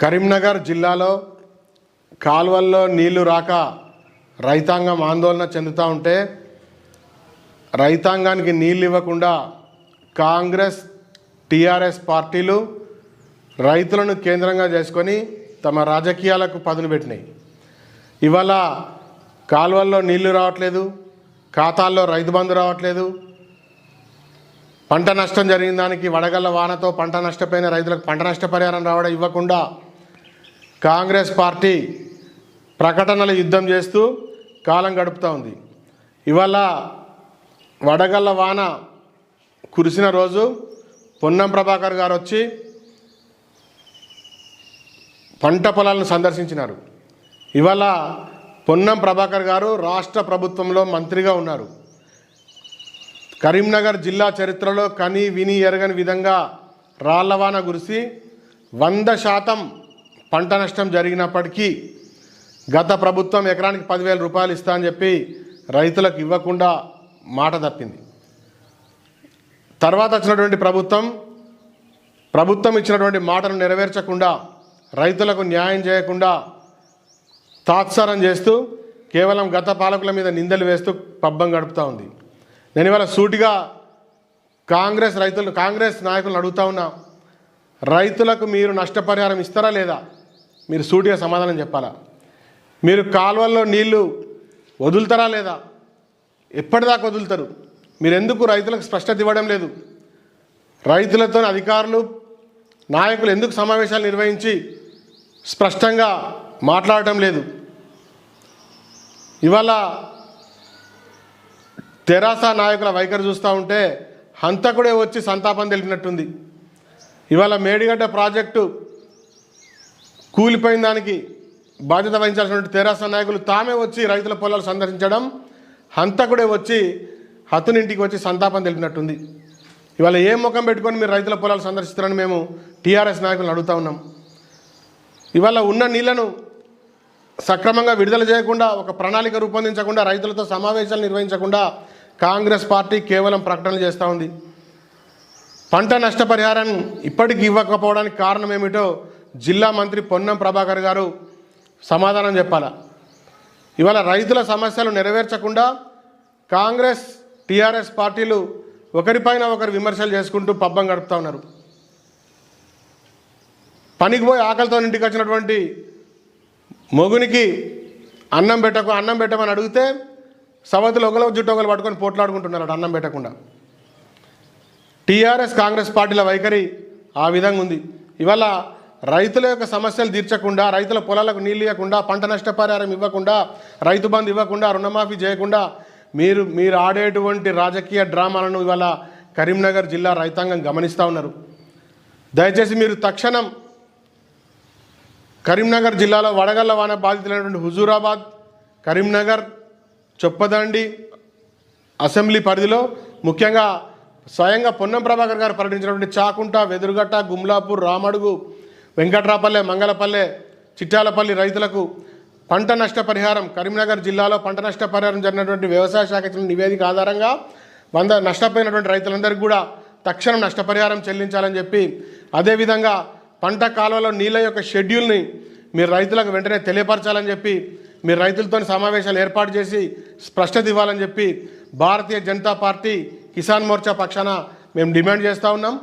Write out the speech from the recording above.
కరీంనగర్ జిల్లాలో కాలువల్లో నీళ్ళు రాక రైతాంగం ఆందోళన చెందుతూ ఉంటే రైతాంగానికి నీళ్ళు ఇవ్వకుండా కాంగ్రెస్ టీఆర్ఎస్ పార్టీలు రైతులను కేంద్రంగా చేసుకొని తమ రాజకీయాలకు పదును పెట్టినాయి. ఇవాళ కాలువల్లో నీళ్ళు రావట్లేదు ఖాతాల్లో రైతు బంధు రావట్లేదు. పంట నష్టం జరిగిన దానికి వడగళ్ళ వానతో పంట నష్టపోయిన రైతులకు పంట నష్టపరిహారం రావడం ఇవ్వకుండా కాంగ్రెస్ పార్టీ ప్రకటనల యుద్ధం చేస్తూ కాలం గడుపుతూ ఉంది. ఇవాళ వడగళ్ళ వాన కురిసిన రోజు పొన్నం ప్రభాకర్ గారు వచ్చి పంట పొలాలను సందర్శించినారు. ఇవాళ పొన్నం ప్రభాకర్ గారు రాష్ట్ర ప్రభుత్వంలో మంత్రిగా ఉన్నారు. కరీంనగర్ జిల్లా చరిత్రలో కని విని ఎరగని విధంగా రాళ్ళవాన కురిసి వంద శాతం పంట నష్టం జరిగినప్పటికీ గత ప్రభుత్వం ఎకరానికి పదివేల రూపాయలు ఇస్తా అని చెప్పి రైతులకు ఇవ్వకుండా మాట తప్పింది. తర్వాత వచ్చినటువంటి ప్రభుత్వం ప్రభుత్వం ఇచ్చినటువంటి మాటను నెరవేర్చకుండా రైతులకు న్యాయం చేయకుండా తాత్సారం చేస్తూ కేవలం గత పాలకుల మీద నిందలు వేస్తూ పబ్బం గడుపుతూ ఉంది. నేను ఇవాళ సూటిగా కాంగ్రెస్ రైతులు కాంగ్రెస్ నాయకులను అడుగుతా ఉన్నా రైతులకు మీరు నష్టపరిహారం ఇస్తారా లేదా? మీరు సూటిగా సమాధానం చెప్పాలా? మీరు కాలువల్లో నీళ్ళు వదులుతారా లేదా? ఎప్పటిదాకా వదులుతారు? మీరు ఎందుకు రైతులకు స్పష్టత ఇవ్వడం లేదు? రైతులతో అధికారులు నాయకులు ఎందుకు సమావేశాలు నిర్వహించి స్పష్టంగా మాట్లాడటం లేదు? ఇవాళ తెరాస నాయకుల వైఖరి చూస్తూ ఉంటే హంతకుడే వచ్చి సంతాపం తెలిపినట్టుంది. ఇవాళ మేడిగడ్డ ప్రాజెక్టు కూలిపోయిన దానికి బాధ్యత వహించాల్సినటువంటి తెరాస నాయకులు తామే వచ్చి రైతుల పొలాలు సందర్శించడం హంతకుడే వచ్చి హతునింటికి వచ్చి సంతాపం తెలిపినట్టుంది. ఇవాళ ఏ ముఖం పెట్టుకొని మీరు రైతుల పొలాలు సందర్శిస్తారని మేము టీఆర్ఎస్ నాయకులను అడుగుతా ఉన్నాం. ఇవాళ ఉన్న నీళ్ళను సక్రమంగా విడుదల చేయకుండా ఒక ప్రణాళిక రూపొందించకుండా రైతులతో సమావేశాలు నిర్వహించకుండా కాంగ్రెస్ పార్టీ కేవలం ప్రకటనలు చేస్తూ ఉంది. పంట నష్టపరిహారం ఇప్పటికి ఇవ్వకపోవడానికి కారణం ఏమిటో జిల్లా మంత్రి పొన్నం ప్రభాకర్ గారు సమాధానం చెప్పాలా. ఇవాళ రైతుల సమస్యలు నెరవేర్చకుండా కాంగ్రెస్ టీఆర్ఎస్ పార్టీలు ఒకరిపైన ఒకరు విమర్శలు చేసుకుంటూ పబ్బం గడుపుతూ ఉన్నారు. పనికి పోయి ఆకలితో ఇంటికి వచ్చినటువంటి మొగునికి అన్నం పెట్టకు అన్నం పెట్టమని అడిగితే సవతులు ఒకలో జుట్టు ఒకరు పట్టుకొని పోట్లాడుకుంటున్నారు అన్నం పెట్టకుండా. టీఆర్ఎస్ కాంగ్రెస్ పార్టీల వైఖరి ఆ విధంగా ఉంది. ఇవాళ రైతుల యొక్క సమస్యలు తీర్చకుండా రైతుల పొలాలకు నీళ్ళు ఇవ్వకుండా పంట నష్టపరిహారం ఇవ్వకుండా రైతు బంధు ఇవ్వకుండా రుణమాఫీ చేయకుండా మీరు మీరు ఆడేటువంటి రాజకీయ డ్రామాలను ఇవాళ కరీంనగర్ జిల్లా రైతాంగం గమనిస్తూ ఉన్నారు. దయచేసి మీరు తక్షణం కరీంనగర్ జిల్లాలో వడగళ్ళ వాన బాధితులైనటువంటి హుజూరాబాద్ కరీంనగర్ చొప్పదండి అసెంబ్లీ పరిధిలో ముఖ్యంగా స్వయంగా పొన్నం ప్రభాకర్ గారు పర్యటించినటువంటి చాకుంట వెదురుగట్ట గుమ్లాపూర్ రామడుగు వెంకట్రాపల్లె మంగళపల్లె చిట్టాలపల్లి రైతులకు పంట నష్టపరిహారం కరీంనగర్ జిల్లాలో పంట నష్టపరిహారం జరిగినటువంటి వ్యవసాయ శాఖ ఇచ్చిన నివేదిక ఆధారంగా వంద నష్టపోయినటువంటి రైతులందరికీ కూడా తక్షణం నష్టపరిహారం చెల్లించాలని చెప్పి అదేవిధంగా పంట కాలువలో నీళ్ళ యొక్క షెడ్యూల్ని మీరు రైతులకు వెంటనే తెలియపరచాలని చెప్పి మీరు రైతులతో సమావేశాలు ఏర్పాటు చేసి స్పష్టత ఇవ్వాలని చెప్పి భారతీయ జనతా పార్టీ కిసాన్ మోర్చా పక్షాన మేము డిమాండ్ చేస్తూ ఉన్నాం.